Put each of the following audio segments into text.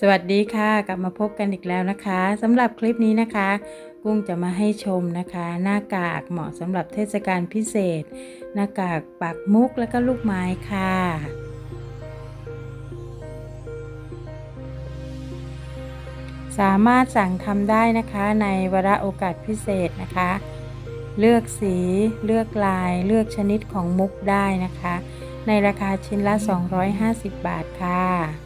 สวัสดีค่ะ กลับมาพบกันอีกแล้วนะคะสำหรับคลิปนี้นะคะ กุ้งจะมาให้ชมนะคะ หน้ากากเหมาะสำหรับเทศกาลพิเศษ หน้ากากปักมุกและก็ลูกไม้ค่ะ สามารถสั่งทำได้นะคะในวาระโอกาสพิเศษนะคะ เลือกสีเลือกลายเลือกชนิดของมุกได้นะคะ ในราคาชิ้นละ 250 บาทค่ะ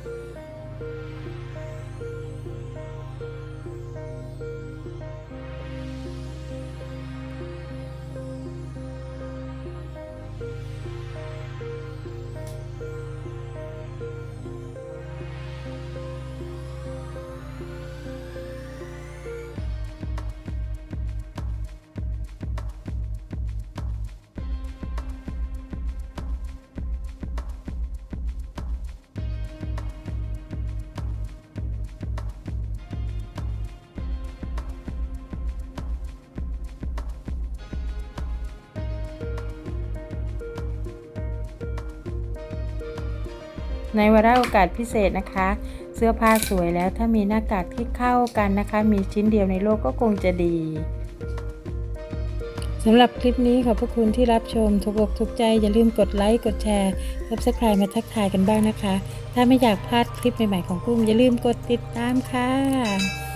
ในวาระโอกาสพิเศษนะคะ เสื้อผ้าสวยแล้วถ้ามีหน้ากากที่เข้ากันนะคะ มีชิ้นเดียวในโลกก็คงจะดีสำหรับคลิปนี้ขอบพระคุณที่รับชมถูกอกถูกใจอย่าลืมกดไลค์กดแชร์ subscribe มาทักทายกันบ้างนะคะ ถ้าไม่อยากพลาดคลิปใหม่ๆของกุ้งอย่าลืมกดติดตามค่ะ